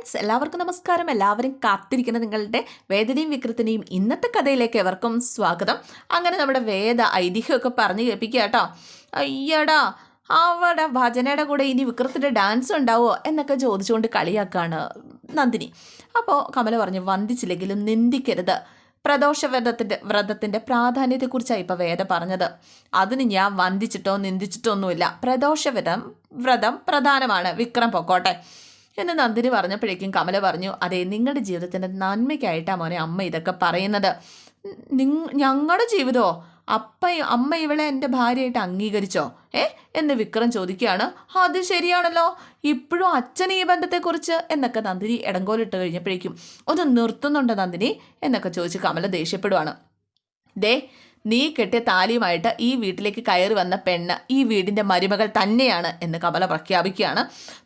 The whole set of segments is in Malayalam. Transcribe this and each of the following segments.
ഫ്രണ്ട്സ് എല്ലാവർക്കും നമസ്കാരം. എല്ലാവരും കാത്തിരിക്കുന്ന നിങ്ങളുടെ വേദനയും വിക്രത്തിനെയും ഇന്നത്തെ കഥയിലേക്ക് എവർക്കും സ്വാഗതം. അങ്ങനെ നമ്മുടെ വേദ ഐതിഹ്യമൊക്കെ പറഞ്ഞു കേൾപ്പിക്കുക കേട്ടോ. അയ്യടാ അവിടെ ഭജനയുടെ കൂടെ ഇനി വിക്രത്തിന്റെ ഡാൻസ് ഉണ്ടാവുമോ എന്നൊക്കെ ചോദിച്ചുകൊണ്ട് കളിയാക്കാണ് നന്ദിനി. അപ്പോൾ കമല പറഞ്ഞു വന്ദിച്ചില്ലെങ്കിലും നിന്ദിക്കരുത്. പ്രദോഷ വ്രതത്തിന്റെ വ്രതത്തിന്റെ പ്രാധാന്യത്തെക്കുറിച്ചാണ് ഇപ്പോൾ വേദ പറഞ്ഞത്. അതിന് ഞാൻ വന്ദിച്ചിട്ടോ നിന്ദിച്ചിട്ടോ ഒന്നുമില്ല. പ്രദോഷ വ്രതം വ്രതം പ്രധാനമാണ്. വിക്രം പൊക്കോട്ടെ. എന്ന് നന്ദിനി പറഞ്ഞപ്പോഴേക്കും കമല പറഞ്ഞു അതെ നിങ്ങളുടെ ജീവിതത്തിന്റെ നന്മയ്ക്കായിട്ടാണ് മോനെ അമ്മ ഇതൊക്കെ പറയുന്നത്. ഞങ്ങളുടെ ജീവിതമോ അപ്പ അമ്മ ഇവളെ എന്റെ ഭാര്യയായിട്ട് അംഗീകരിച്ചോ? ഏ? എന്ന് വിക്രം ചോദിക്കുകയാണ്. അത് ശരിയാണല്ലോ. ഇപ്പോഴും അച്ഛൻ ഈ ബന്ധത്തെക്കുറിച്ച്? എന്നൊക്കെ നന്ദിനി ഇടങ്കോലിട്ട് കഴിഞ്ഞപ്പോഴേക്കും ഒന്ന് നിർത്തുന്നുണ്ടോ നന്ദിനി? എന്നൊക്കെ ചോദിച്ച് കമല ദേഷ്യപ്പെടുവാണ്. ദേ നീ കെട്ടിയ താലിയുമായിട്ട് ഈ വീട്ടിലേക്ക് കയറി വന്ന പെണ്ണ് ഈ വീടിന്റെ മരുമകൾ തന്നെയാണ് എന്ന് കമല പ്രഖ്യാപിക്കുകയാണ്.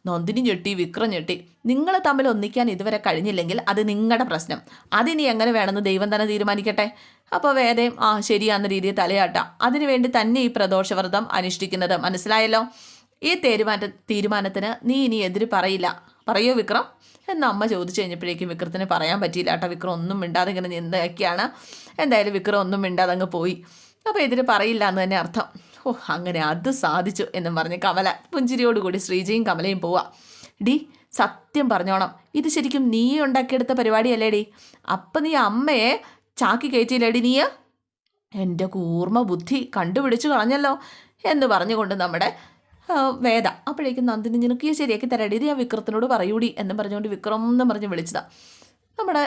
നന്ദിനി ഞെട്ടി വിക്രം ഞെട്ടി. നിങ്ങൾ തമ്മിൽ ഒന്നിക്കാൻ ഇതുവരെ കഴിഞ്ഞില്ലെങ്കിൽ അത് നിങ്ങളുടെ പ്രശ്നം. അതിനി എങ്ങനെ വേണമെന്ന് ദൈവം തന്നെ തീരുമാനിക്കട്ടെ? അപ്പോൾ വേദയും ആ ശരിയാന്ന രീതിയിൽ തലയാട്ടാം. അതിനുവേണ്ടി തന്നെ ഈ പ്രദോഷവ്രതം അനുഷ്ഠിക്കുന്നത് മനസ്സിലായല്ലോ? ഈ തീരുമാന തീരുമാനത്തിന് നീ ഇനി എതിര് പറയില്ല. പറയോ വിക്രം. എന്ന് അമ്മ ചോദിച്ചു കഴിഞ്ഞപ്പോഴേക്കും വിക്രത്തിന് പറയാൻ പറ്റിയില്ല. കേട്ടോ വിക്രം ഒന്നും മിണ്ടാതെ ഇങ്ങനെ നിന്നൊക്കെയാണ്. എന്തായാലും വിക്രം ഒന്നും മിണ്ടാതെ അങ്ങ് പോയി. അപ്പോൾ ഇതിന് പറയില്ല എന്ന് തന്നെ അർത്ഥം. ഓ അങ്ങനെ അത് സാധിച്ചു എന്നും പറഞ്ഞ് കമല പുഞ്ചിരിയോടുകൂടി ശ്രീജയും കമലയും പോവാ. ഡി സത്യം പറഞ്ഞോണം. ഇത് ശരിക്കും നീ ഉണ്ടാക്കിയെടുത്ത പരിപാടിയല്ലേ ഡി അപ്പം നീ അമ്മയെ ചാക്കി കയറ്റിയില്ലേടി നീ? എന്റെ കൂർമ്മ ബുദ്ധി കണ്ടുപിടിച്ചു കളഞ്ഞല്ലോ എന്ന് പറഞ്ഞുകൊണ്ട് നമ്മുടെ വേദ. അപ്പോഴേക്കും നന്ദിനി നിനക്ക് ശരിയാക്കി തരാടി. ഇത് ഞാൻ വിക്രത്തിനോട് പറയൂടി എന്ന് പറഞ്ഞുകൊണ്ട് വിക്രം എന്ന് പറഞ്ഞ് വിളിച്ചതാ. നമ്മുടെ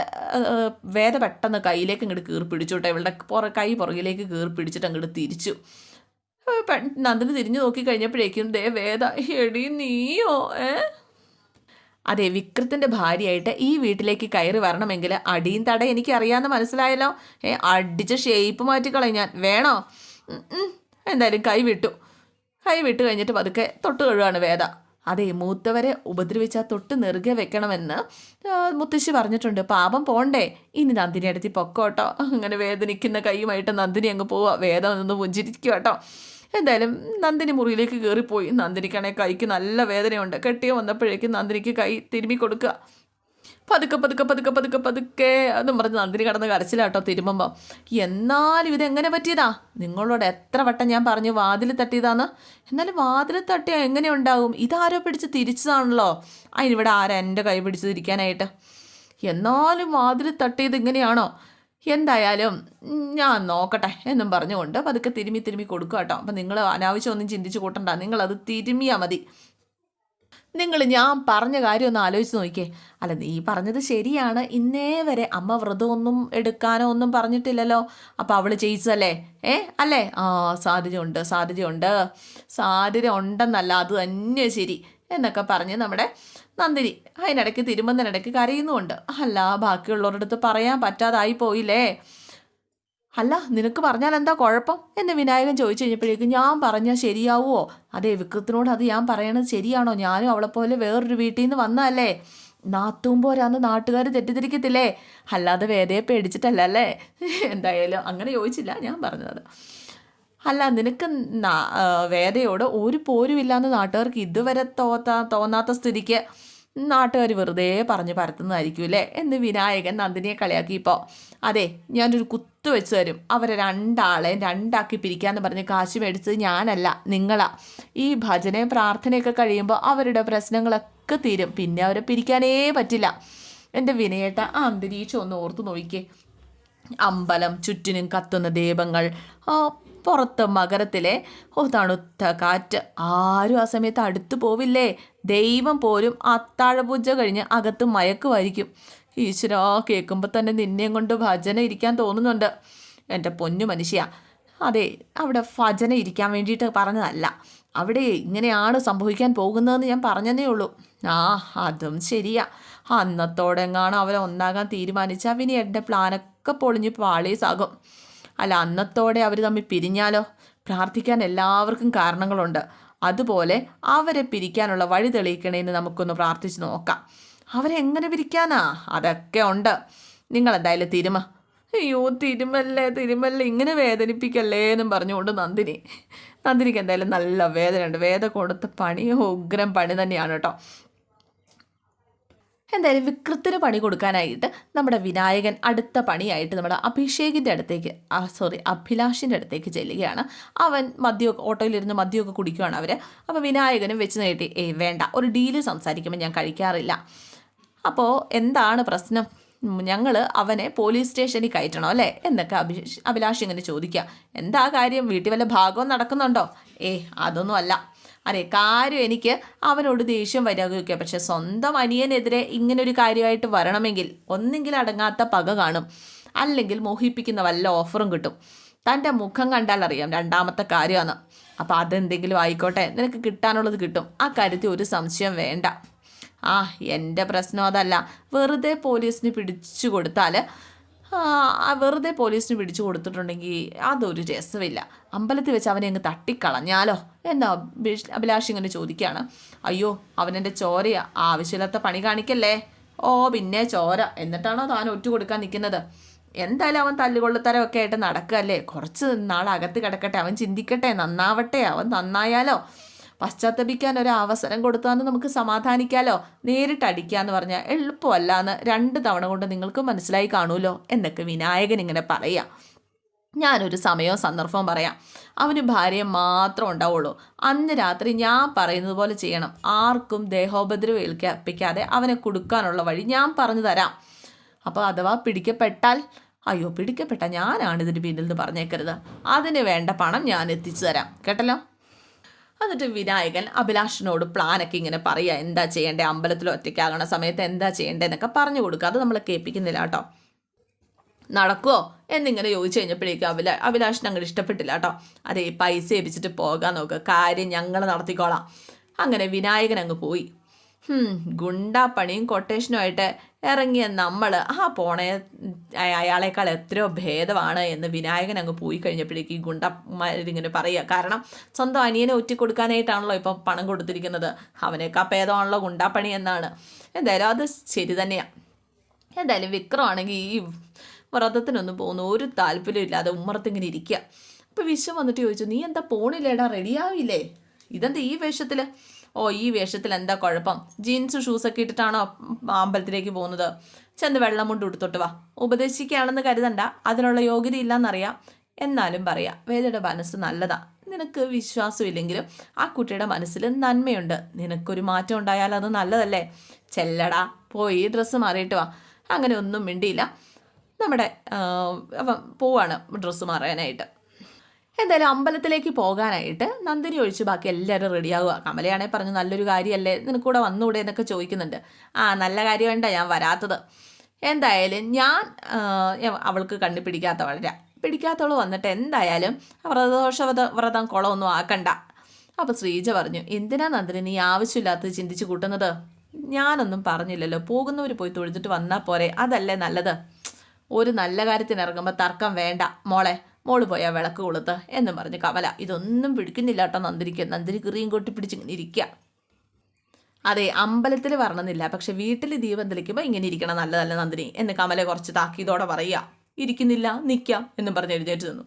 വേദ പെട്ടെന്ന് കയ്യിലേക്ക് ഇങ്ങോട്ട് കീറി പിടിച്ചോട്ടെ. ഇവളുടെ പുറ കൈ പുറകിലേക്ക് കീറി പിടിച്ചിട്ട് അങ്ങോട്ട് തിരിച്ചു. നന്ദിനി തിരിഞ്ഞു നോക്കി കഴിഞ്ഞപ്പോഴേക്കും ദേ വേദ എടി നീയോ ഏ? അതെ വിക്രത്തിന്റെ ഭാര്യയായിട്ട് ഈ വീട്ടിലേക്ക് കയറി വരണമെങ്കിൽ അടിയും തട എനിക്കറിയാമെന്ന് മനസ്സിലായല്ലോ. ഏ അടിച്ച ഷേപ്പ് മാറ്റിക്കളയും ഞാൻ. വേണോ. എന്തായാലും കൈ വിട്ടു കൈ വിട്ട് കഴിഞ്ഞിട്ട് പതുക്കെ തൊട്ട് കഴുകാണ് വേദ. അതെ മൂത്തവരെ ഉപദ്രവിച്ചാൽ തൊട്ട് നെറുകെ വെക്കണമെന്ന് മുത്തശ്ശി പറഞ്ഞിട്ടുണ്ട്. പാപം പോണ്ടേ. ഇനി നന്ദിനി അടുത്തി പൊക്കോട്ടോ. അങ്ങനെ വേദനിക്കുന്ന കൈയുമായിട്ട് നന്ദിനി അങ്ങ് പോവാ. വേദം നിന്ന് പുഞ്ചിരിക്കുക കേട്ടോ എന്തായാലും നന്ദിനി മുറിയിലേക്ക് കയറിപ്പോയി നന്ദിനിക്കാണെങ്കിൽ കൈക്ക് നല്ല വേദനയുണ്ട്. കെട്ടിയ വന്നപ്പോഴേക്കും നന്ദിനിക്ക് കൈ തിരുമ്മി കൊടുക്കുക പതുക്കെ പതുക്കെ പതുക്കെ പതുക്കെ പതുക്കെ എന്നും പറഞ്ഞ് നന്ദിനി കടന്ന് കരച്ചിലാട്ടോ തിരുമ്പുമ്പോൾ എന്നാലും ഇതെങ്ങനെ പറ്റിയതാ? നിങ്ങളോട് എത്ര വട്ടം ഞാൻ പറഞ്ഞു വാതിൽ തട്ടിയതാന്ന്? എന്നാലും വാതിൽ തട്ടിയാൽ എങ്ങനെ ഉണ്ടാകും ഇതാരോ പിടിച്ച് തിരിച്ചതാണല്ലോ. അതിനിവിടെ ആരാ എന്റെ കൈ പിടിച്ച് തിരിക്കാനായിട്ട്? എന്നാലും വാതിൽ തട്ടിയത് ഇങ്ങനെയാണോ? എന്തായാലും ഞാൻ നോക്കട്ടെ എന്നും പറഞ്ഞുകൊണ്ട് പതുക്കെ തിരുമ്മി തിരുമ്മി കൊടുക്കുക കേട്ടോ അപ്പം നിങ്ങൾ അനാവശ്യം ഒന്നും ചിന്തിച്ച് കൂട്ടണ്ട. നിങ്ങളത് തിരുമ്മിയാൽ മതി. നിങ്ങൾ ഞാൻ പറഞ്ഞ കാര്യം ഒന്ന് ആലോചിച്ച് നോക്കിയേ. അല്ല നീ പറഞ്ഞത് ശരിയാണ്. ഇന്നേ വരെ അമ്മ വ്രതമൊന്നും എടുക്കാനോ ഒന്നും പറഞ്ഞിട്ടില്ലല്ലോ. അപ്പോൾ അവൾ ചെയ്യിച്ചതല്ലേ? ഏ? അല്ലേ? ആ സാധ്യതയുണ്ട് സാധ്യതയുണ്ട്. സാധ്യത ഉണ്ടെന്നല്ല അത് തന്നെ ശരി എന്നൊക്കെ പറഞ്ഞ് നമ്മുടെ നന്ദിനി അതിനിടയ്ക്ക് തിരുമ്പുന്നതിനിടയ്ക്ക് കരയുന്നുമുണ്ട്. അല്ല ബാക്കിയുള്ളവരുടെ അടുത്ത് പറയാൻ പറ്റാതായി പോയില്ലേ? അല്ല നിനക്ക് പറഞ്ഞാൽ എന്താ കുഴപ്പം? എന്ന് വിനായകൻ ചോദിച്ചു കഴിഞ്ഞപ്പോഴേക്കും ഞാൻ പറഞ്ഞാൽ ശരിയാവുമോ അതെ വിക്രത്തിനോട് അത് ഞാൻ പറയണത് ശരിയാണോ? ഞാനും അവളെപ്പോലെ വേറൊരു വീട്ടിൽ നിന്ന് വന്നതല്ലേ? നാത്തുമ്പോരാന്ന് നാട്ടുകാർ തെറ്റിദ്ധരിക്കത്തില്ലേ? അല്ലാതെ വേദയെ പേടിച്ചിട്ടല്ല അല്ലേ? എന്തായാലും അങ്ങനെ ചോദിച്ചില്ല ഞാൻ പറഞ്ഞത്. അല്ല നിനക്ക് വേദയോട് ഒരു പോരുമില്ലാന്ന് നാട്ടുകാർക്ക് ഇതുവരെ തോത്താ തോന്നാത്ത സ്ഥിതിക്ക് നാട്ടുകാർ വെറുതെ പറഞ്ഞ് പരത്തുന്നതായിരിക്കും അല്ലേ? എന്ന് വിനായകൻ നന്ദിനിയെ കളിയാക്കിയപ്പോൾ അതെ ഞാനൊരു കുത്തു വെച്ച് തരും. അവരെ രണ്ടാളെ രണ്ടാക്കി പിരിക്കാമെന്ന് പറഞ്ഞ് കാശ് മേടിച്ചത് ഞാനല്ല നിങ്ങളാ. ഈ ഭജനയും പ്രാർത്ഥനയൊക്കെ കഴിയുമ്പോൾ അവരുടെ പ്രശ്നങ്ങളൊക്കെ തീരും. പിന്നെ അവരെ പിരിക്കാനേ പറ്റില്ല. എന്റെ വിനയേട്ട ആ അന്തരീക്ഷം ഒന്ന് ഓർത്ത് നോക്കിക്കേ. അമ്പലം ചുറ്റിനും കത്തുന്ന ദീപങ്ങൾ പുറത്ത് മകരത്തിലെ ഓ തണുത്ത കാറ്റ്. ആരും ആ സമയത്ത് അടുത്തു പോവില്ലേ? ദൈവം പോലും അത്താഴപൂജ കഴിഞ്ഞ് അകത്ത് മയക്കുമായിരിക്കും. ഈശ്വരാ കേൾക്കുമ്പോൾ തന്നെ നിന്നെയും കൊണ്ട് ഭജന ഇരിക്കാൻ തോന്നുന്നുണ്ട്. എന്റെ പൊന്നു മനുഷ്യ അതെ അവിടെ ഭജന ഇരിക്കാൻ വേണ്ടിയിട്ട് പറഞ്ഞതല്ല. അവിടെ ഇങ്ങനെയാണ് സംഭവിക്കാൻ പോകുന്നതെന്ന് ഞാൻ പറഞ്ഞതേ ഉള്ളൂ. ആ അതും ശരിയാ. അന്നത്തോടെങ്ങാണ് അവരെ ഒന്നാകാൻ തീരുമാനിച്ചാൽ പിന്നെ എന്റെ പ്ലാനൊക്കെ പൊളിഞ്ഞ് പാളീസാകും അല്ല അന്നത്തോടെ അവർ തമ്മിൽ പിരിഞ്ഞാലോ? പ്രാർത്ഥിക്കാൻ എല്ലാവർക്കും കാരണങ്ങളുണ്ട്. അതുപോലെ അവരെ പിരിക്കാനുള്ള വഴി തെളിയിക്കണേന്ന് നമുക്കൊന്ന് പ്രാർത്ഥിച്ച് നോക്കാം. അവരെ എങ്ങനെ പിരിക്കാനാ? അതൊക്കെ ഉണ്ട്. നിങ്ങൾ എന്തായാലും തിരുമ. അയ്യോ തിരുമല്ലേ തിരുമല്ലേ ഇങ്ങനെ വേദനിപ്പിക്കല്ലേ എന്നും പറഞ്ഞുകൊണ്ട് നന്ദിനി. നന്ദിനിക്ക് എന്തായാലും നല്ല വേദനയുണ്ട്. വേദ കൊടുത്ത പണി ഉഗ്രം പണി തന്നെയാണ് കേട്ടോ. എന്തായാലും വിക്രത്തിന് പണി കൊടുക്കാനായിട്ട് നമ്മുടെ വിനായകൻ അടുത്ത പണിയായിട്ട് നമ്മുടെ അഭിഷേകിന്റെ അടുത്തേക്ക് സോറി അഭിലാഷിന്റെ അടുത്തേക്ക് ചെല്ലുകയാണ്. അവൻ മദ്യമൊക്കെ ഓട്ടോയിലിരുന്ന് മദ്യമൊക്കെ കുടിക്കുകയാണ് അവർ അപ്പോൾ വിനായകനും വെച്ച് നീട്ടി ഏയ് വേണ്ട ഒരു ഡീൽ സംസാരിക്കുമ്പോൾ ഞാൻ കഴിക്കാറില്ല. അപ്പോൾ എന്താണ് പ്രശ്നം? ഞങ്ങൾ അവനെ പോലീസ് സ്റ്റേഷനിൽ കയറ്റണം അല്ലേ? എന്നൊക്കെ അഭിഷ് അഭിലാഷ് ഇങ്ങനെ ചോദിക്കുക. എന്താ കാര്യം? വീട്ടിൽ വല്ല ഭാഗവും നടക്കുന്നുണ്ടോ? ഏ അതൊന്നും അല്ല. അതെ കാര്യം എനിക്ക് അവനോട് ദേഷ്യം വരികയൊക്കെ പക്ഷെ സ്വന്തം അനിയനെതിരെ ഇങ്ങനൊരു കാര്യമായിട്ട് വരണമെങ്കിൽ ഒന്നെങ്കിൽ അടങ്ങാത്ത പക കാണും. അല്ലെങ്കിൽ മോഹിപ്പിക്കുന്ന വല്ല ഓഫറും കിട്ടും. തന്റെ മുഖം കണ്ടാൽ അറിയാം രണ്ടാമത്തെ കാര്യമാണ്. അപ്പോൾ അതെന്തെങ്കിലും ആയിക്കോട്ടെ നിനക്ക് കിട്ടാനുള്ളത് കിട്ടും. ആ കാര്യത്തിൽ ഒരു സംശയം വേണ്ട. ആ എന്റെ പ്രശ്നം അതല്ല. വെറുതെ പോലീസിന് പിടിച്ചു കൊടുത്താൽ വെറുതെ പോലീസിന് പിടിച്ചു കൊടുത്തിട്ടുണ്ടെങ്കിൽ അതൊരു രസമില്ല അമ്പലത്തിൽ വെച്ച് അവനെ അങ്ങ് തട്ടിക്കളഞ്ഞാലോ? എന്താ അഭിലാഷ് ഇങ്ങനെ ചോദിക്കുകയാണ് അയ്യോ അവനെന്റെ ചോരയാ ആവശ്യമില്ലാത്ത പണി കാണിക്കല്ലേ? ഓ പിന്നെ ചോര. എന്നിട്ടാണോ താൻ ഒറ്റ കൊടുക്കാൻ നിൽക്കുന്നത് എന്തായാലും അവൻ തല്ലുകൊള്ളുത്തരമൊക്കെ ആയിട്ട് നടക്കല്ലേ കുറച്ച് നാളകത്ത് കിടക്കട്ടെ. അവൻ ചിന്തിക്കട്ടെ. നന്നാവട്ടെ. അവൻ നന്നായാലോ? പശ്ചാത്തപിക്കാൻ ഒരു അവസരം കൊടുത്താന്ന് നമുക്ക് സമാധാനിക്കാലോ? നേരിട്ട് അടിക്കാന്ന് പറഞ്ഞാൽ എളുപ്പമല്ല എന്ന് രണ്ട് തവണ കൊണ്ട് നിങ്ങൾക്ക് മനസ്സിലായി കാണുമല്ലോ? എന്നൊക്കെ വിനായകൻ ഇങ്ങനെ പറയാം. ഞാനൊരു സമയവും സന്ദർഭവും പറയാം. അവന് ഭാര്യ മാത്രം ഉണ്ടാവുള്ളൂ. അന്ന് രാത്രി ഞാൻ പറയുന്നത് പോലെ ചെയ്യണം. ആർക്കും ദേഹോപദ്രവം ഏൽപ്പിക്കാതെ അവനെ കൊടുക്കാനുള്ള വഴി ഞാൻ പറഞ്ഞു തരാം. അപ്പോൾ അഥവാ പിടിക്കപ്പെട്ടാൽ അയ്യോ പിടിക്കപ്പെട്ട ഞാനാണ് ഇതിന് പിന്നിൽ നിന്ന് പറഞ്ഞേക്കരുത്. അതിന് വേണ്ട പണം ഞാൻ എത്തിച്ചു തരാം. കേട്ടല്ലോ? എന്നിട്ട് വിനായകൻ അഭിലാഷിനോട് പ്ലാനൊക്കെ ഇങ്ങനെ പറയുക എന്താ ചെയ്യേണ്ടേ? അമ്പലത്തിൽ ഒറ്റയ്ക്കാകണ സമയത്ത് എന്താ ചെയ്യേണ്ടതെന്നൊക്കെ പറഞ്ഞു കൊടുക്കുക. അത് നമ്മൾ കേൾപ്പിക്കുന്നില്ല കേട്ടോ. നടക്കുമോ എന്നിങ്ങനെ ചോദിച്ചു കഴിഞ്ഞപ്പോഴേക്കും അഭിലാ അഭിലാഷിന് അങ്ങോട്ട് ഇഷ്ടപ്പെട്ടില്ല കേട്ടോ. അതേ പൈസ ഏൽപ്പിച്ചിട്ട് പോകാൻ നോക്കുക കാര്യം ഞങ്ങൾ നടത്തിക്കോളാം. അങ്ങനെ വിനായകൻ അങ്ങ് പോയി. ഗുണ്ടാപ്പണിയും കൊട്ടേഷനുമായിട്ട് ഇറങ്ങിയ നമ്മൾ ആ പോണ അയാളേക്കാൾ എത്രയോ ഭേദമാണ് എന്ന് വിനായകൻ അങ്ങ് പോയി കഴിഞ്ഞപ്പോഴേക്ക് ഈ ഗുണ്ടമാരിങ്ങനെ പറയുക. കാരണം സ്വന്തം അനിയനെ ഒറ്റിക്കൊടുക്കാനായിട്ടാണല്ലോ ഇപ്പം പണം കൊടുത്തിരിക്കുന്നത്. അവനേക്കാൾ ഭേദമാണല്ലോ ഗുണ്ടാപ്പണി എന്നാണ്. എന്തായാലും അത് ശരി തന്നെയാണ് എന്തായാലും വിക്രമാണെങ്കിൽ ഈ വ്രതത്തിനൊന്നും പോകുന്ന ഒരു താല്പര്യം ഇല്ലാതെ ഉമ്മറത്തിങ്ങനെ ഇരിക്കുക. അപ്പോൾ വിശ്വം വന്നിട്ട് ചോദിച്ചു നീ എന്താ പോണില്ലേടാ? റെഡിയാവില്ലേ ഇതെന്താ ഈ വേഷത്തിൽ ഓ ഈ വേഷത്തിൽ എന്താ കുഴപ്പം? ജീൻസ് ഷൂസൊക്കെ ഇട്ടിട്ടാണോ അമ്പലത്തിലേക്ക് പോകുന്നത്? ചെന്ന് വെള്ളം കൊണ്ട് ഉടുത്തോട്ട് വാ. ഉപദേശിക്കുകയാണെന്ന് കരുതണ്ട. അതിനുള്ള യോഗ്യത ഇല്ലെന്നറിയാം എന്നാലും പറയാം വേദയുടെ മനസ്സ് നല്ലതാ. നിനക്ക് വിശ്വാസമില്ലെങ്കിലും ആ കുട്ടിയുടെ മനസ്സിൽ നന്മയുണ്ട്. നിനക്കൊരു മാറ്റം ഉണ്ടായാൽ അത് നല്ലതല്ലേ? ചെല്ലടാ പോയി ഡ്രസ്സ് മാറിയിട്ട് വാ. അങ്ങനെ ഒന്നും മിണ്ടിയില്ല. നമ്മുടെ പോവാണ് ഡ്രസ്സ് മാറാനായിട്ട്. എന്തായാലും അമ്പലത്തിലേക്ക് പോകാനായിട്ട് നന്ദിനി ഒഴിച്ച് ബാക്കി എല്ലാവരും റെഡിയാവുക. കമലയാണെ പറഞ്ഞു നല്ലൊരു കാര്യമല്ലേ നിനക്കൂടെ വന്നുകൂടെ എന്നൊക്കെ ചോദിക്കുന്നുണ്ട്. ആ നല്ല കാര്യം വേണ്ട ഞാൻ വരാത്തത്. എന്തായാലും ഞാൻ അവൾക്ക് കണ്ണി പിടിക്കാത്ത വളരെ പിടിക്കാത്തവൾ വന്നിട്ട് എന്തായാലും വ്രതദോഷ വ്രതം കുളമൊന്നും ആക്കണ്ട. അപ്പോൾ ശ്രീജ പറഞ്ഞു എന്തിനാ നന്ദിനി നീ ആവശ്യമില്ലാത്തത് ചിന്തിച്ച് കൂട്ടുന്നത്? ഞാനൊന്നും പറഞ്ഞില്ലല്ലോ. പോകുന്നവർ പോയി തൊഴുതിട്ട് വന്നാൽ പോരെ. അതല്ലേ നല്ലത്. ഒരു നല്ല കാര്യത്തിന് ഇറങ്ങുമ്പോൾ തർക്കം വേണ്ട. മോളെ മോൾ പോയാൽ വിളക്ക് കൊളുത്ത് എന്ന് പറഞ്ഞ് കമല ഇതൊന്നും പിടിക്കുന്നില്ല കേട്ടോ നന്ദിരിക്ക നന്ദിരി കിറിയും കൊട്ടി പിടിച്ചിങ്ങനെ ഇരിക്കുക അതെ അമ്പലത്തിൽ വരണമെന്നില്ല. പക്ഷെ വീട്ടിൽ ദീപം തെളിക്കുമ്പോൾ ഇങ്ങനെ ഇരിക്കണം. നല്ലതല്ല നന്ദിനി എന്ന് കമല കുറച്ച് താക്കീതോടെ പറയുക. ഇരിക്കുന്നില്ല നിൽക്കാം എന്നും പറഞ്ഞ് എഴുന്നേറ്റ് നിന്നു.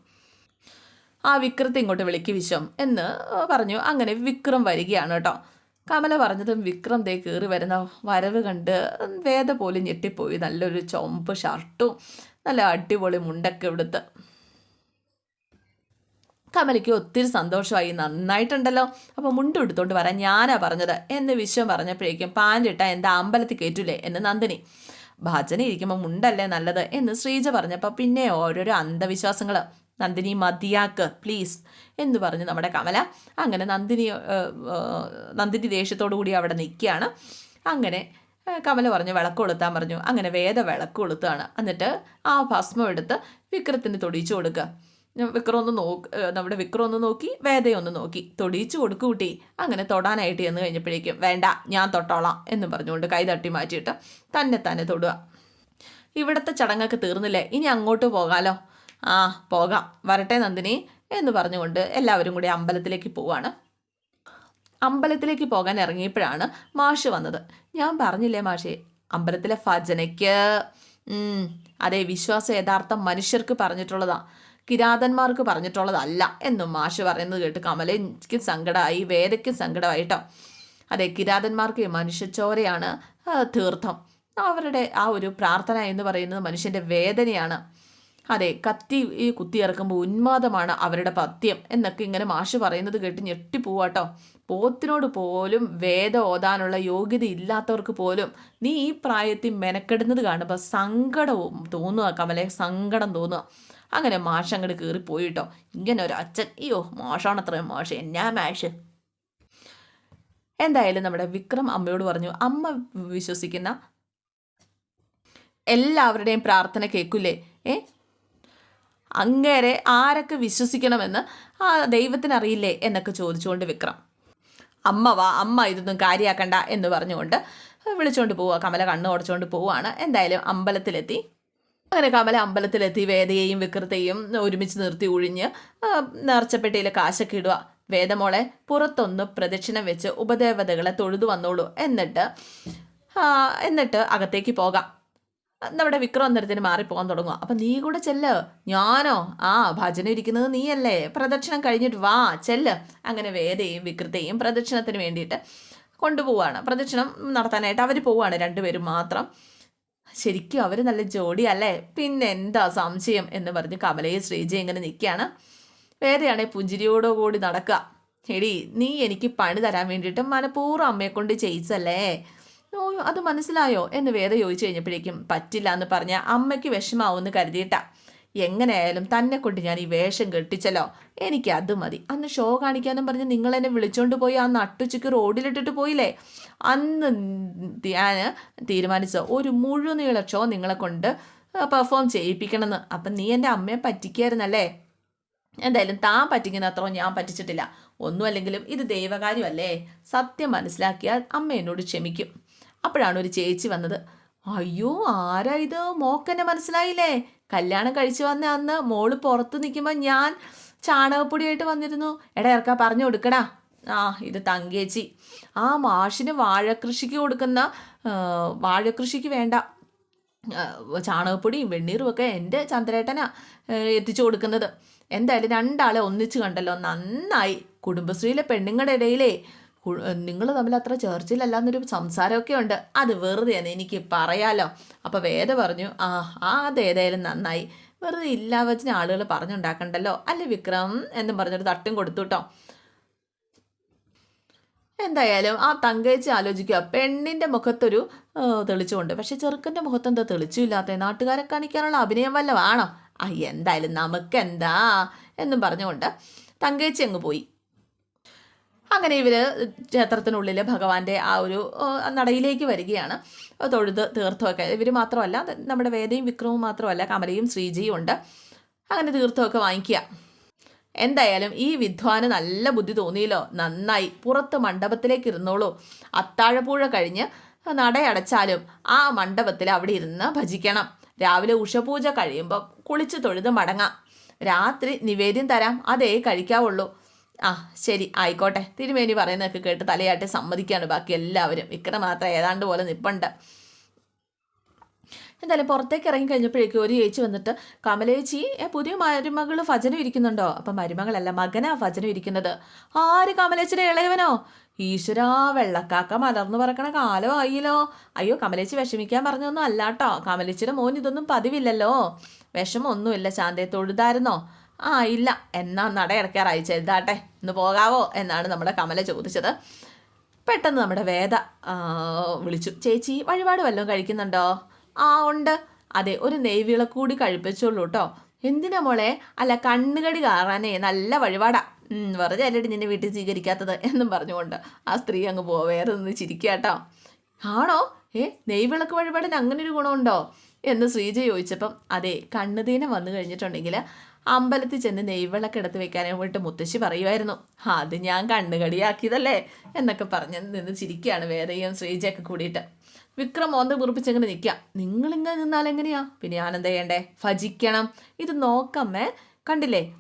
ആ വിക്രത്തെ ഇങ്ങോട്ട് വിളിക്ക് വിശ്വം എന്ന് പറഞ്ഞു. അങ്ങനെ വിക്രം വരികയാണ് കേട്ടോ. കമല പറഞ്ഞതും വിക്രം ദേ കയറി വരുന്ന വരവ് കണ്ട് വേദ പോലും ഞെട്ടിപ്പോയി. നല്ലൊരു ചുമപ്പ് ഷർട്ടും നല്ല അടിപൊളി മുണ്ടൊക്കെ എടുത്ത് കമലയ്ക്ക് ഒത്തിരി സന്തോഷമായി. നന്നായിട്ടുണ്ടല്ലോ. അപ്പോൾ മുണ്ട് എടുത്തോണ്ട് വരാൻ ഞാനാ പറഞ്ഞത്. എന്ന് വിശ്വം പറഞ്ഞപ്പോഴേക്കും പാന്റിട്ട എന്റെ അമ്പലത്തിൽ കയറ്റൂലേ എന്ന് നന്ദിനി. ഭജന ഇരിക്കുമ്പോൾ മുണ്ടല്ലേ നല്ലത് എന്ന് ശ്രീജ പറഞ്ഞപ്പോൾ പിന്നെ ഓരോരോ അന്ധവിശ്വാസങ്ങൾ. നന്ദിനി മതിയാക്ക് പ്ലീസ് എന്ന് പറഞ്ഞ് നമ്മുടെ കമല. അങ്ങനെ നന്ദിനി നന്ദിനി ദേഷ്യത്തോടു കൂടി അവിടെ നിൽക്കുകയാണ്. അങ്ങനെ കമല പറഞ്ഞു വിളക്ക് കൊളുത്താൻ പറഞ്ഞു. അങ്ങനെ വേദ വിളക്ക് കൊളുത്താണ് എന്നിട്ട് ആ ഭസ്മം എടുത്ത് വിക്രത്തിന് തൊടിച്ചു കൊടുക്കുക. വിക്രം ഒന്ന് നോക്ക് നമ്മുടെ വിക്രം ഒന്ന് നോക്കി വേദയൊന്ന് നോക്കി. തൊടിയിച്ചു കൊടുക്കു കൂട്ടി. അങ്ങനെ തൊടാനായിട്ട് എന്ന് കഴിഞ്ഞപ്പോഴേക്കും വേണ്ട ഞാൻ തൊട്ടോളാം എന്ന് പറഞ്ഞുകൊണ്ട് കൈ തട്ടി മാറ്റിയിട്ട് തന്നെ തന്നെ തൊടുക. ഇവിടുത്തെ ചടങ്ങൊക്കെ തീർന്നില്ലേ? ഇനി അങ്ങോട്ട് പോകാലോ? ആ പോകാം. വരട്ടെ നന്ദിനി എന്ന് പറഞ്ഞുകൊണ്ട് എല്ലാവരും കൂടി അമ്പലത്തിലേക്ക് പോവാണ്. അമ്പലത്തിലേക്ക് പോകാൻ ഇറങ്ങിയപ്പോഴാണ് മാഷ് വന്നത്. ഞാൻ പറഞ്ഞില്ലേ മാഷേ അമ്പലത്തിലെ ഭജനയ്ക്ക് അതെ വിശ്വാസ യഥാർത്ഥം മനുഷ്യർക്ക് പറഞ്ഞിട്ടുള്ളതാ. കിരാതന്മാർക്ക് പറഞ്ഞിട്ടുള്ളതല്ല എന്നും മാഷ് പറയുന്നത് കേട്ട് കമലയ്ക്ക് സങ്കടമായി വേദയ്ക്ക് സങ്കടമായിട്ടോ അതെ കിരാതന്മാർക്ക് മനുഷ്യച്ചോരയാണ് തീർത്ഥം. അവരുടെ ആ ഒരു പ്രാർത്ഥന എന്ന് പറയുന്നത് മനുഷ്യന്റെ വേദനയാണ്. അതെ കത്തി ഈ കുത്തിയിറക്കുമ്പോൾ ഉന്മാദമാണ് അവരുടെ പത്യം എന്നൊക്കെ ഇങ്ങനെ മാഷ് പറയുന്നത് കേട്ട് ഞെട്ടിപ്പോവാട്ടോ പോത്തിനോട് പോലും വേദ ഓതാനുള്ള യോഗ്യത ഇല്ലാത്തവർക്ക് പോലും നീ ഈ പ്രായത്തിൽ മെനക്കെടുന്നത് കാണുമ്പോൾ സങ്കടവും തോന്നുക കമലെ സങ്കടം തോന്നുക അങ്ങനെ മാഷ് അങ്ങോട്ട് കയറിപ്പോയിട്ടോ ഇങ്ങനെ ഒരു അച്ഛൻ. അയ്യോ മാഷാണത്രയും മാഷ്. എന്നാ മാഷ്? എന്തായാലും നമ്മുടെ വിക്രം അമ്മയോട് പറഞ്ഞു അമ്മ വിശ്വസിക്കുന്ന എല്ലാവരുടെയും പ്രാർത്ഥന കേൾക്കില്ലേ ഏ? അങ്ങേരെ ആരൊക്കെ വിശ്വസിക്കണമെന്ന് ആ ദൈവത്തിനറിയില്ലേ എന്നൊക്കെ ചോദിച്ചുകൊണ്ട് വിക്രം. അമ്മ വാ അമ്മ ഇതൊന്നും കാര്യമാക്കണ്ട എന്ന് പറഞ്ഞുകൊണ്ട് വിളിച്ചുകൊണ്ട് പോവുക കമല കണ്ണ് ഉടച്ചുകൊണ്ട് പോവുകയാണ് എന്തായാലും അമ്പലത്തിലെത്തി. അങ്ങനെ കമല അമ്പലത്തിലെത്തി വേദയെയും വിക്രത്തെയും ഒരുമിച്ച് നിർത്തി ഒഴിഞ്ഞ് നേർച്ചപ്പെട്ടിയിൽ കാശൊക്കെ ഇടുക. വേദമോളെ പുറത്തൊന്ന് പ്രദക്ഷിണം വെച്ച് ഉപദേവതകളെ തൊഴുതു വന്നോളൂ. എന്നിട്ട് എന്നിട്ട് അകത്തേക്ക് പോകാം. നമ്മുടെ വിക്രം അന്നേരത്തിന് മാറിപ്പോകാൻ തുടങ്ങും അപ്പം നീ കൂടെ ചെല്ല്. ഞാനോ? ആ ഭജന ഇരിക്കുന്നത് നീയല്ലേ. പ്രദക്ഷിണം കഴിഞ്ഞിട്ട് വാ ചെല്ല്. അങ്ങനെ വേദയും വിക്രത്തെയും പ്രദക്ഷിണത്തിന് വേണ്ടിയിട്ട് കൊണ്ടുപോവാണ്. പ്രദക്ഷിണം നടത്താനായിട്ട് അവർ പോവുകയാണ് രണ്ടുപേരും മാത്രം. ശരിക്കും അവർ നല്ല ജോഡിയല്ലേ? പിന്നെ എന്താ സംശയം എന്ന് പറഞ്ഞ് കമലയെ ശ്രീജ ഇങ്ങനെ നിൽക്കുകയാണ് പുഞ്ചിരിയോടോ കൂടി നടക്കുക എടി നീ എനിക്ക് പണി തരാൻ വേണ്ടിയിട്ട് മനഃപൂർവം അമ്മയെ കൊണ്ട് ചെയ്യിച്ചല്ലേ? ഓ അത് മനസ്സിലായോ? എന്ന് വേദ ചോദിച്ചു കഴിഞ്ഞപ്പോഴേക്കും പറ്റില്ല എന്ന് പറഞ്ഞ അമ്മയ്ക്ക് വിഷമാവുമെന്ന് കരുതിയിട്ടാ. എങ്ങനെയായാലും തന്നെ കൊണ്ട് ഞാൻ ഈ വേഷം കെട്ടിച്ചല്ലോ. എനിക്ക് അത് മതി. അന്ന് ഷോ കാണിക്കാനും പറഞ്ഞ് നിങ്ങൾ എന്നെ വിളിച്ചോണ്ട് പോയി ആ നട്ടുച്ചയ്ക്ക് റോഡിലിട്ടിട്ട് പോയില്ലേ? അന്ന് ഞാൻ തീരുമാനിച്ച ഒരു മുഴുനീള ഷോ നിങ്ങളെ കൊണ്ട് പെർഫോം ചെയ്യിപ്പിക്കണമെന്ന്. അപ്പം നീ എന്റെ അമ്മയെ പറ്റിക്കായിരുന്നല്ലേ? എന്തായാലും താൻ പറ്റിക്കുന്ന ഞാൻ പറ്റിച്ചിട്ടില്ല. ഒന്നുമല്ലെങ്കിലും ഇത് ദൈവകാര്യമല്ലേ? സത്യം മനസ്സിലാക്കിയാൽ അമ്മ എന്നോട് ക്ഷമിക്കും. അപ്പോഴാണ് ഒരു ചേച്ചി വന്നത്. അയ്യോ ആരാ ഇത്? മനസ്സിലായില്ലേ? കല്യാണം കഴിച്ചു വന്ന അന്ന് മോൾ പുറത്ത് നിൽക്കുമ്പോൾ ഞാൻ ചാണകപ്പൊടിയായിട്ട് വന്നിരുന്നു. എടാ ഇറക്കാ പറഞ്ഞു കൊടുക്കടാ. ആ ഇത് തങ്കേച്ചി. ആ മാഷിന് വാഴക്കൃഷിക്ക് കൊടുക്കുന്ന വാഴക്കൃഷിക്ക് വേണ്ട. ചാണകപ്പൊടിയും വെണ്ണീറും ഒക്കെ എന്റെ ചന്ദ്രേട്ടനാ എത്തിച്ചു കൊടുക്കുന്നത്. എന്തായാലും രണ്ടാളെ ഒന്നിച്ചു കണ്ടല്ലോ. നന്നായി. കുടുംബശ്രീയിലെ പെണ്ണുങ്ങളുടെ ഇടയിലേ നിങ്ങൾ തമ്മിൽ അത്ര ചേർച്ചിലല്ലാന്നൊരു സംസാരമൊക്കെ ഉണ്ട്. അത് വെറുതെയാണ് എനിക്ക് പറയാലോ. അപ്പോൾ വേദ പറഞ്ഞു ആ ആ അതേതായാലും നന്നായി. വെറുതെ ഇല്ല വെച്ചിന് ആളുകൾ പറഞ്ഞുണ്ടാക്കണ്ടല്ലോ. അല്ലെ വിക്രം? എന്നും പറഞ്ഞൊരു തട്ടും കൊടുത്തു കേട്ടോ എന്തായാലും ആ തങ്കച്ച് ആലോചിക്കുക. പെണ്ണിന്റെ മുഖത്തൊരു തെളിച്ചുകൊണ്ട് പക്ഷെ ചെറുക്കന്റെ മുഖത്തെന്താ തെളിച്ചില്ലാത്ത നാട്ടുകാരെ കാണിക്കാനുള്ള അഭിനയം വല്ലതാണോ ആ എന്തായാലും നമുക്കെന്താ? എന്നും പറഞ്ഞുകൊണ്ട് തങ്കച്ചി അങ്ങ് പോയി. അങ്ങനെ ഇവർ ക്ഷേത്രത്തിനുള്ളിൽ ഭഗവാന്റെ ആ ഒരു നടയിലേക്ക് വരികയാണ്. തൊഴുത് തീർത്ഥമൊക്കെ. ഇവർ മാത്രമല്ല നമ്മുടെ വേദയും വിക്രവും മാത്രമല്ല കമലയും ശ്രീജിയും ഉണ്ട്. അങ്ങനെ തീർത്ഥമൊക്കെ വാങ്ങിക്കുക. എന്തായാലും ഈ വിദ്വാന് നല്ല ബുദ്ധി തോന്നിയല്ലോ. നന്നായി. പുറത്ത് മണ്ഡപത്തിലേക്ക് ഇരുന്നോളൂ. അത്താഴപ്പൂഴ കഴിഞ്ഞ് നടയടച്ചാലും ആ മണ്ഡപത്തിൽ അവിടെ ഇരുന്ന് ഭജിക്കണം. രാവിലെ ഉഷപൂജ കഴിയുമ്പോൾ കുളിച്ച് തൊഴുത് മടങ്ങാം. രാത്രി നിവേദ്യം തരാം. അതേ കഴിക്കാവുള്ളൂ. ആ ശരി ആയിക്കോട്ടെ. തിരുമേനി പറയുന്നതൊക്കെ കേട്ട് തലയാട്ടി സമ്മതിക്കുകയാണ് ബാക്കി എല്ലാവരും. വിക്രം മാത്രം ഏതാണ്ട് പോലെ നിപ്പുണ്ട്. എന്തായാലും പുറത്തേക്ക് ഇറങ്ങി കഴിഞ്ഞപ്പോഴേക്കും ഒരു ചേച്ചി വന്നിട്ട് കമലേച്ചി പുതിയ മരുമകൾ ഭജനം ഇരിക്കുന്നുണ്ടോ? അപ്പം മരുമകളല്ല മകനാ ഭജനം ഇരിക്കുന്നത്. ആര് കമലേച്ചിയുടെ ഇളയവനോ? ഈശ്വരാ വെള്ളക്കാക്ക മലർന്നു പറക്കണ കാലം ആയില്ലോ. അയ്യോ കമലേച്ചി വിഷമിക്കാൻ പറഞ്ഞൊന്നും അല്ലാട്ടോ. കമലേച്ചിയുടെ മോൻ ഇതൊന്നും പതിവില്ലല്ലോ. വിഷമൊന്നുമില്ല ശാന്തയെ തൊഴുതായിരുന്നോ? ആ ഇല്ല. എന്നാ നട ഇറക്കാറായി. ചെറുതാട്ടെ. ഇന്ന് പോകാവോ എന്നാണ് നമ്മുടെ കമല ചോദിച്ചത്. പെട്ടെന്ന് നമ്മുടെ വേദ വിളിച്ചു. ചേച്ചി വഴിപാട് വല്ലതും കഴിക്കുന്നുണ്ടോ? ആ ഉണ്ട്. അതെ ഒരു നെയ്വിള കൂടി കഴിപ്പിച്ചോളൂ കേട്ടോ എന്തിനാ മോളെ? അല്ല കണ്ണുകടി കാറാനേ. നല്ല വഴിപാടാ. വെറുതെ അല്ലടി നിന്നെ വീട്ടിൽ സ്വീകരിക്കാത്തത് എന്നും പറഞ്ഞുകൊണ്ട് ആ സ്ത്രീ അങ്ങ് പോ വേറെ നിന്ന് ചിരിക്കാട്ടോ കേട്ടോ ആണോ? ഏ നെയ്വിളക്ക് വഴിപാടിന് അങ്ങനെ ഒരു ഗുണമുണ്ടോ? എന്ന് ശ്രീജ ചോദിച്ചപ്പം അതെ കണ്ണുതീനം വന്നു കഴിഞ്ഞിട്ടുണ്ടെങ്കിൽ അമ്പലത്തിൽ ചെന്ന് നെയ്വിളക്ക് എടുത്ത് വെക്കാനേ പോയിട്ട് മുത്തശ്ശി പറയുമായിരുന്നു അത് ഞാൻ കണ്ണുകടിയാക്കിയതല്ലേ? എന്നൊക്കെ പറഞ്ഞ് നിന്ന് ചിരിക്കുകയാണ് വേദയും ശ്രീജയൊക്കെ കൂടിയിട്ട്. വിക്രം മോന്ത കുറിപ്പിച്ചെങ്ങനെ നിൽക്കാം നിങ്ങളിങ്ങനെ നിന്നാൽ എങ്ങനെയാ? പിന്നെ എന്താ ചെയ്യണ്ടേ? ഭജിക്കണം. ഇത് നോക്കമ്മേ. കണ്ടില്ലേ?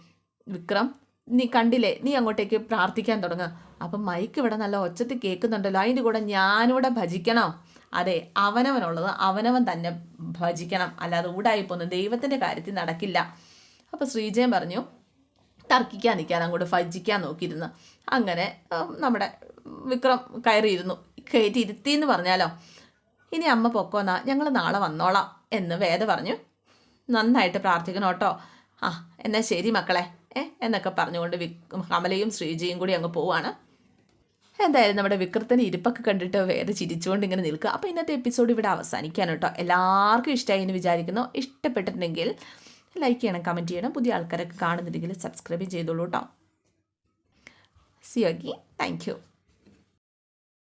വിക്രം നീ കണ്ടില്ലേ? നീ അങ്ങോട്ടേക്ക് പ്രാർത്ഥിക്കാൻ തുടങ്ങുക അപ്പം മൈക്ക് ഇവിടെ നല്ല ഒച്ചത്തിൽ കേൾക്കുന്നുണ്ടല്ലോ. അതിന്റെ കൂടെ ഞാനിവിടെ ഭജിക്കണോ. അതെ അവനവനുള്ളത് അവനവൻ തന്നെ ഭജിക്കണം. അല്ലാതെ ഊടായിപ്പോന്നും ദൈവത്തിന്റെ കാര്യത്തിൽ നടക്കില്ല. അപ്പോൾ ശ്രീജയൻ പറഞ്ഞു തർക്കിക്കാൻ നിൽക്കാൻ അങ്ങോട്ട് ഭജിക്കാൻ നോക്കിയിരുന്നു. അങ്ങനെ നമ്മുടെ വിക്രം കയറിയിരുന്നു. കയറ്റി ഇരുത്തി എന്ന് പറഞ്ഞാലോ ഇനി അമ്മ പൊക്കോന്നാ ഞങ്ങൾ നാളെ വന്നോളാം എന്ന് വേദ പറഞ്ഞു. നന്നായിട്ട് പ്രാർത്ഥിക്കണം കേട്ടോ ആ എന്നാൽ ശരി മക്കളെ ഏ എന്നൊക്കെ പറഞ്ഞുകൊണ്ട് വി കമലയും ശ്രീജയും കൂടി അങ്ങ് പോവാണ്. എന്തായാലും നമ്മുടെ വിക്രത്തിന് ഇരിപ്പൊക്കെ കണ്ടിട്ട് വേറെ ചിരിച്ചുകൊണ്ട് ഇങ്ങനെ നിൽക്കുക. അപ്പോൾ ഇന്നത്തെ എപ്പിസോഡ് ഇവിടെ അവസാനിക്കാനോട്ടോ എല്ലാവർക്കും ഇഷ്ടമായി എന്ന് വിചാരിക്കുന്നു. ഇഷ്ടപ്പെട്ടിട്ടുണ്ടെങ്കിൽ ലൈക്ക് ചെയ്യണം കമന്റ് ചെയ്യണം. പുതിയ ആൾക്കാരൊക്കെ കാണുന്നുണ്ടെങ്കിൽ സബ്സ്ക്രൈബ് ചെയ്തോളൂ കേട്ടോ സി താങ്ക് യു